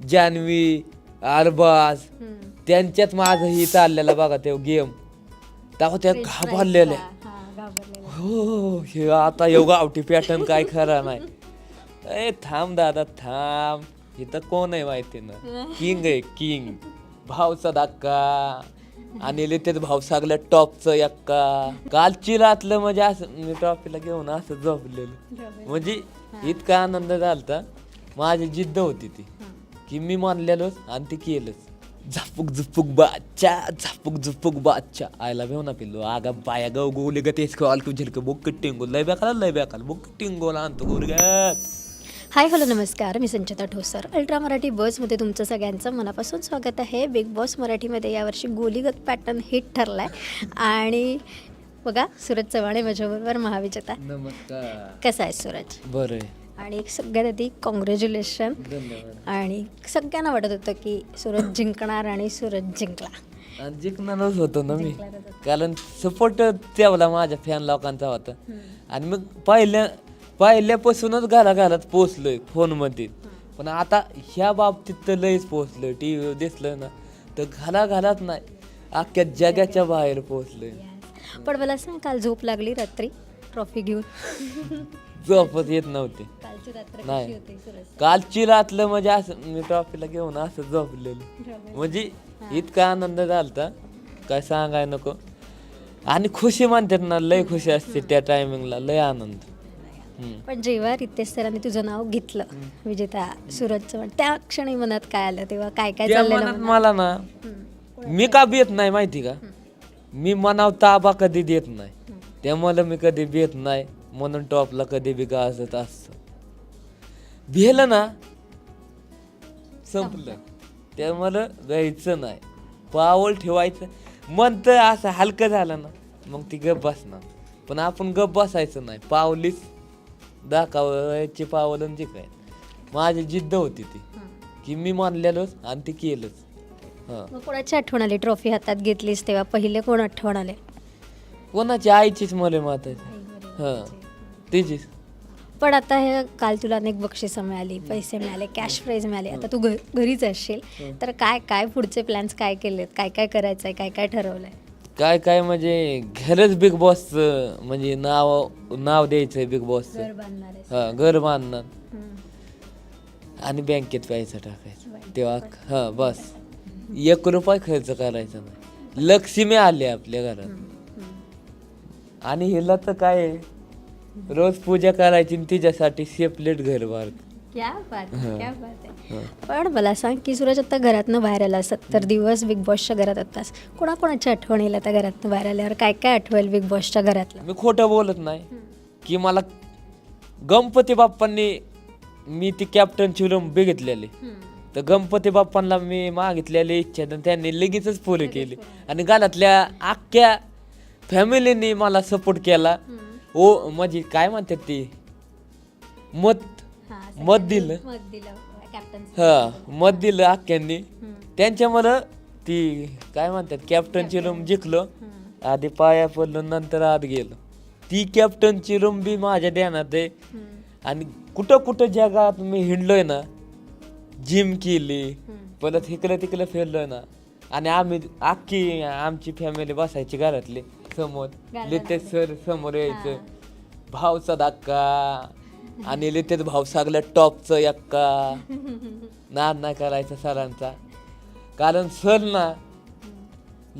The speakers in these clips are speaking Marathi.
जान्हवी अरबाज त्यांच्यात माझं ही चाललेलं बघा ते गेम. तेव्हा त्या घाबरलेल्या. हो हे आता एवढा गावठी पॅटर्न काय खरा नाही. ए थांब दादा थांब. इथं कोण आहे माहिती ना? किंग आहे किंग भावचा धक्का आणि लिहितेच भाव सगळ्या टॉपचं एक्का. कालची रातलं म्हणजे असं मी ट्रॉफीला घेऊन असं झोपलेलं. म्हणजे इतका आनंद झालता. माझी जिद्द होती ती. की मी मानलेलोच आणि ती केलंच. झापूक झुपूक बाच्चा झापूक झुपूक बाच्चा आयला भेव ना पिल्लो. आगा बाया गव गोले ग तेच कॉल तू झिलक बुक टिंगो लय बेकाला लय बेकाल बुक टिंगोला आणतो गुरगत हाय हॅलो नमस्कार. मी संचिता ठोसर. अल्ट्रा मराठी बसमध्ये तुमचं सगळ्यांचं मनापासून स्वागत आहे. बिग बॉस मराठीमध्ये यावर्षी गोलीगत पॅटर्न हिट ठरला आहे आणि बघा सूरज चव्हाणे माझ्याबरोबर महाविजेता. नमस्कार. कसा आहे सूरज? बरं आहे. आणि सगळ्यात आधी कॉंग्रॅच्युलेशन आणि सगळ्यांना वाटत होतं की सूरज जिंकणार आणि सूरज जिंकला. जिंकणारच होतो ना मी. कारण सपोर्ट तेवढा माझ्या फॅन लोकांचा होता. आणि मग पहिल्या पहिल्यापासूनच घरा घरात पोचलोय फोनमध्ये पण आता ह्या बाबतीत तर लयच पोचलोय टी व्ही दिसलं ना तर घरा घरात नाही अख्ख्या जगाच्या बाहेर पोचलोय पण मला सांग काल झोप लागली रात्री? ट्रॉफी घेऊन. झोपच येत नव्हती. कालची रात्र नाही. कशी होती सूरज कालची रातलं म्हणजे असं मी ट्रॉफीला घेऊन असं झोपलेलो. म्हणजे इतका आनंद झालता. काय सांगाय नको. आणि खुशी म्हणतात ना लय खुशी असते त्या टायमिंगला लय आनंद. हम्म. पण जेव्हा रितेश सरांनी तुझं नाव घेतलं विजेता सूरज चव्हाण त्या क्षणी मनात काय आलं? तेव्हा काय काय त्या चाललेलं मनात मनात? मला ना हम्म. मी का भेट नाही माहिती का? मी मनाव ताबा कधी देत नाही. त्यामुळे मी कधी भेट नाही. म्हणून टॉपला कधी बी गाजत असत. भेलं ना? संपलं. त्यामुळे घ्यायचं नाही. पावल ठेवायचं. मन तर असं हलकं झालं ना मग ती गप बसणार. पण आपण गप बसायचं नाही. पावलीच दाखवायची पावलं जे काय. माझी जिद्द होती ती. की मी मानलेलोच आणि ते केलंच. हां. मग कोणाची आठवण आली? ट्रॉफी हातात घेतलीस तेव्हा? पहिले कोण आठवण आले? कोणाची आईचीच मला माताची. हां. तिचीच पण आता हे काल तुला अनेक बक्षिसं मिळाली पैसे मिळाले कॅश प्राईज मिळाले. आता तू घ- घरीच असशील. तर काय काय पुढचे प्लॅन्स काय केलेत? काय काय करायचंय? काय काय ठरवलंय? काय काय म्हणजे घरच बिग बॉस म्हणजे नाव नाव द्यायचंय बिग बॉस बांधणार हा घर बांधणार. आणि बँकेत पैसा टाकायचा. तेव्हा हा बस. एक रुपये खर्च करायचा नाही. लक्ष्मी आली आपल्या घरात. आणि हिला तर काय आहे, रोज पूजा करायची आणि तिच्यासाठी सेपरेट घर बार क्या बात आहे, क्या बात आहे. पण मला सांग की सूरज आता घरातनं बाहेर आला सत्तर दिवस बिग बॉसच्या घरात होतास कोणाकोणाची आठवण येईल आता घरातनं बाहेर आल्यावर? काय काय आठवेल बिग बॉसच्या घरातलं? मी खोटं बोलत नाही. की मला गणपती बाप्पांनी मी ती कॅप्टनची रूम बघितलेली. तर गणपती बाप्पांना मी मागितलेली इच्छा तर त्यांनी लगेचच पुरे केली. आणि घरातल्या अख्ख्या फॅमिलीने मला सपोर्ट केला. ओ म्हणजे काय म्हणतात ती? मत. मत दिलं. मत दिलं कॅप्टन हा मत दिलं. अख्ख्यांनी. त्यांच्यामुळं ती काय म्हणतात कॅप्टनची रूम जिंकलो. आधी पाया पडलो नंतर आत गेलो. ती कॅप्टनची रूम बी माझ्या ध्यानात आहे. आणि कुठं कुठं जगात मी हिंडलोय ना जिम केली परत इकडं तिकडं फिरलोय ना आणि आम्ही अख्खी आमची फॅमिली बसायची घरातली. समोर लितेश सर समोर यायचं. भावचा धक्का आणि लितेश भाव सगळ्या टॉपचं एक्का नाद नाही करायचा सरांचा. कारण सर ना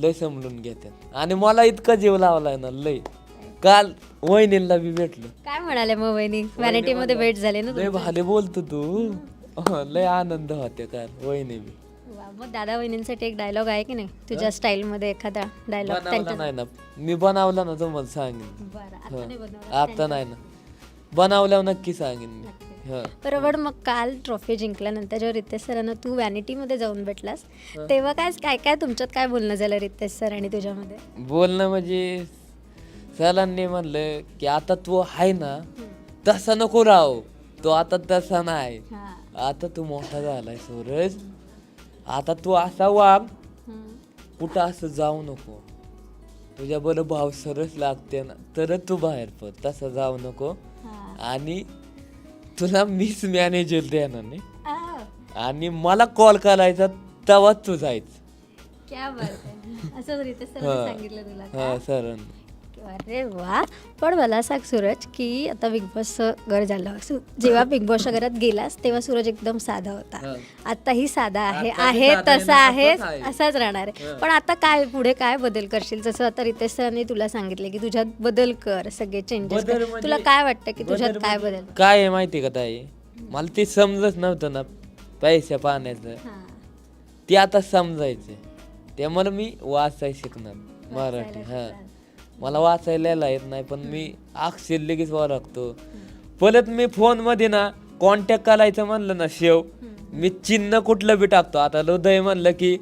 लय समजून घेतात आणि मला इतका जीव लावलाय ना लय. काल वहिनीला बी भेटलो. काय म्हणाले मग वहिनी? व्हॅनिटी मध्ये भेट झाले ना लय भाले बोलतो तू. लय आनंद होते काल वहिनी बी. मग दादा वहिनींसाठी एक डायलॉग आहे की नाही? तुझ्या स्टाईल मध्ये एखादा डायलॉग बनवला नाही ना. मी बनवला ना तुम्हाला सांगेन. बरं आता नाही बनवणार. आता नाही ना. बनवल्यावर नक्की सांगेन मी. हा. बरोबर मग काल ट्रॉफी जिंकल्यानंतर जेव्हा रितेश सरांना तू व्हॅनिटी मध्ये जाऊन भेटलास तेव्हा काय काय काय तुमच्यात काय बोलणं झालं रितेश सर आणि तुझ्यामध्ये? बोलणं म्हणजे सरांनी म्हणलं की आता तू आहे ना तसा नको राहू. तो आता तसा नाही. आता तू मोठा झालाय सूरज. आता तू असा वाग कुठं असं जाऊ नको. तुझ्या बरोबर भाव सरस लागते ना तरच तू बाहेर पड तसं जाऊ नको. आणि तुला मिस मॅनेजर देणार नाही. आणि मला कॉल करायचा तेव्हाच तू जायचं. क्या बात आहे. असं हा. सरांनी सांगितलं तुला? हा सर अरे वा. पण मला सांग सूरज की आता बिग बॉस घर झालं. सु- जेव्हा बिग बॉसच्या घरात गेलास तेव्हा सूरज एकदम साधा होता. हा. आताही साधा आहे. आता आहे साधा आहे तसा ना, आहे असंच आहे. असाच राहणार आहे. हा. पण आता काय पुढे काय बदल करशील? जसं आता रितेश सरांनी तुला सांगितले की तुझ्यात बदल कर सगळे चेंजेस बदल म्हणजे- तुला काय वाटतं की तुझ्यात काय म्हणजे बदल? काय आहे माहिती का ताई? मला ते समजत नव्हतं ना पैसे पाण्याचं. हां. ते आता समजायचे. त्यामुळे मी वाचायला शिकणार मराठी हा. मला वाचायला येत नाही पण मी अक्षर लगेच ओळखतो. परत मी फोनमध्ये ना कॉन्टॅक्ट करायचं म्हणलं ना शेव मी चिन्ह कुठलं बी टाकतो. आता हृदय म्हणलं की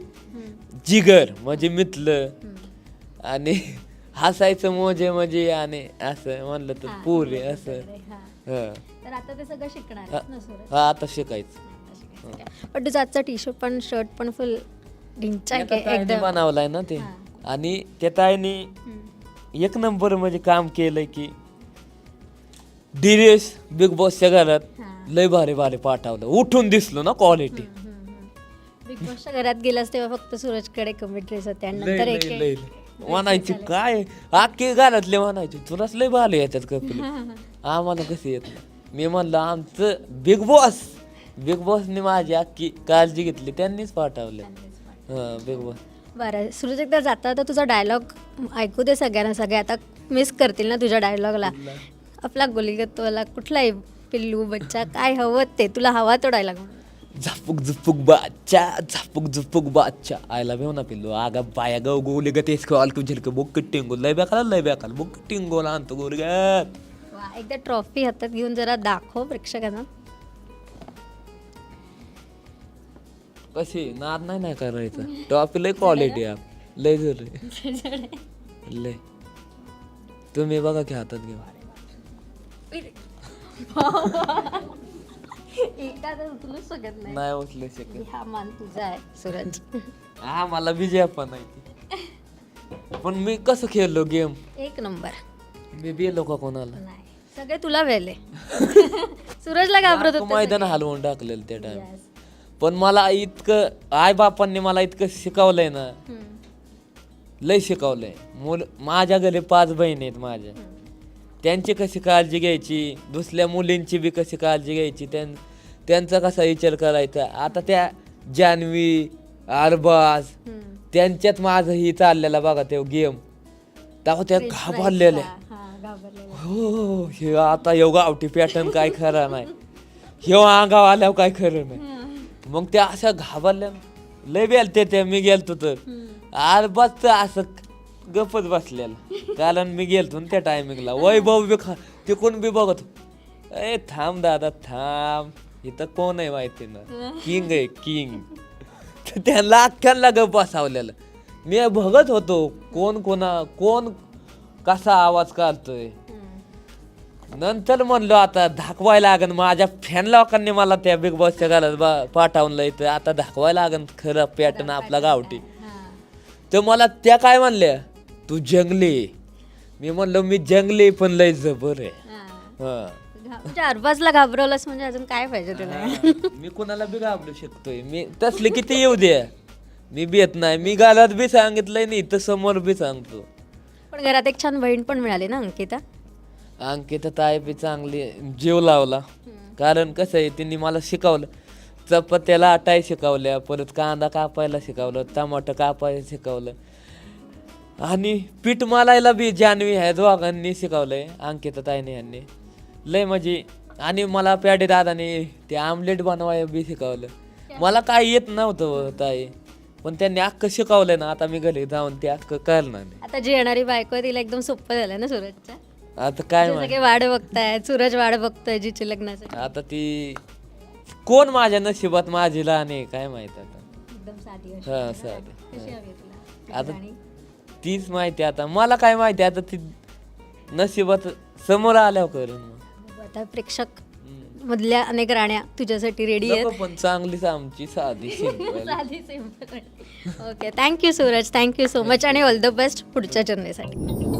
जिगर म्हणजे मितलं. आणि हसायचं मोजे म्हणजे आणि असं म्हणलं तर पुरे असं. तर आता ते सगळं शिकणार हा आता शिकायचं. पण तुझा आजचा टी शर्ट पण शर्ट पण फुल बनवलाय ना ते. आणि त्या ताईने. एक नंबर म्हणजे काम केलंय की डिरेस बिग बॉसच्या घरात. लय भारी भारी पाठवलं उठून दिसलो ना क्वालिटी बिग बॉसच्या घरात गेलास तेव्हा फक्त सूरजकडे कमी ड्रेस होते आणि नंतर एक लय लय. म्हणायची काय? अख्खे घरातले म्हणायचे तुलाच लय भारी याच्यात कपडे आम्हाला कसे येत नाही. मी म्हणलं आमचं बिग बॉस बिग बॉसने माझी अख्खी काळजी घेतली त्यांनीच पाठवले हा बिग बॉस बरं सूरज एकदा जाता आता तुझा डायलॉग ऐकू दे सगळ्यांना. सगळे आता मिस करतील ना तुझ्या डायलॉगला आपला गोलीगतवाला कुठलाही पिल्लू बच्चा काय हवं ते? तुला हवा तो डायलॉग झापूक झुपूक बाच्चा झापूक झुपूक बाच्चा आयला भेव ना पिल्लू. आगा बाया गव गोले ग तेच कॉल तू झिलक बुक टिंगो लय बेकाला लय बेकाल बुक टिंगो आणतो गोरगत वा एकदा ट्रॉफी हातात घेऊन जरा दाखव प्रेक्षकांना. कशी? नाद नाही नाही करायचं. टॉपी लय क्वालिटी आहे. लय जर लय तुम्ही बघा की हातात घेऊ एकदा तर उचलूच शकत नाही. नाही उचलू शकत. हा मान तुझा आहे सूरज. हा मला विजय पण नाही पण मी कसं खेळलो गेम एक नंबर. मी बेलो का कोणाला? सगळे तुला वेले. सूरजला घाबरत होते मैदान हलवून टाकलेलं त्या टाइम. पण मला इतकं आई बापांनी मला इतकं शिकवलंय ना. लय शिकवलंय. मुल माझ्या घरी पाच बहिणी आहेत माझ्या. त्यांची कशी काळजी घ्यायची? दुसऱ्या मुलींची बी कशी काळजी घ्यायची? त्यां त्यांचा कसा विचार करायचा? आता त्या जान्हवी अरबाज. त्यांच्यात माझं ही चाललेला बघा ते गेम. तेव्हा त्या घाबरलेल्या. हा. हो हे आता योगा आवटी पॅटर्न काय खरा नाही. हे अंगाव आल्यावर काय खरं नाही. मग त्या अशा घाबरल्या. लय बेलते ते मी गेलतो तर. अरबाज तर असं गपच बसलेला. कारण मी गेलतो ना त्या टायमिंगला वैभव बी खा तिकडून बी बघत. ए थांब दादा थांब. इथं कोण आहे माहिती ना? किंग आहे किंग तर त्यांना अख्ख्यांना गप बसावलेलं. मी बघत होतो कोण कोणा कोण कसा आवाज काढतोय. नंतर म्हणलो आता दाखवायला लागन माझ्या फॅन लोकांनी मला त्या बिग बॉसच्या घरात बा- पाठवलं इथं. आता दाखवायला लागन खरं पॅटर्न आपला गावठी. तर मला त्या काय म्हणल्या तू जंगली मी म्हणलो मी जंगली पण लय जबर आहे. हा. घा- म्हणजे अरबाजला घाबरवलंस म्हणजे अजून काय पाहिजे तुला? मी कुणाला बी घाबरू शकतोय. मी तसले किती येऊ दे. मी भेट नाही. मी घरात बी सांगितलंय नाही तर समोर बी सांगतो. पण घरात एक छान बहीण पण मिळाली ना अंकिता? अंकिता ताई बी चांगली जीव लावला. कारण कसं आहे तिने मला शिकवलं. चपात्याला आटाय शिकवल्या परत कांदा कापायला शिकवलं टमाटं कापायला शिकवलं. आणि पीठ मालायला बी जानवी ह्या दोघांनी शिकवलंय अंकिता ताईने यांनी. लय म्हणजे आणि मला प्याडे दादाने ते आमलेट बनवायला बी शिकवलं. मला काय येत नव्हतं ताई पण त्यांनी अख्खं शिकवलंय ना आता मी घरी जाऊन ते अख्खं करणार नाही. आता जी येणारी बायको आहे तिला एकदम सोपं झालं ना सूरजच्या आता काय सगळे वाढ बघताय सूरज वाढ बघतोय जिची लग्नासाठी. आता ती कोण माझ्या नशिबात माझी लहान आहे काय माहीत आता? एकदम साधी अशी. हा साधी. कशी हवी तुला? आता तीच माहिती आता. मला काय माहिती आता ती नशिबात समोर आल्यावर करून मग. आता प्रेक्षक हम्म. मधल्या अनेक राण्या तुझ्यासाठी रेडी आहेत. नको पण चांगलीच आमची साधी simple okay thank you Suraj. Thank you so much आणि ऑल द बेस्ट पुढच्या जर्नीसाठी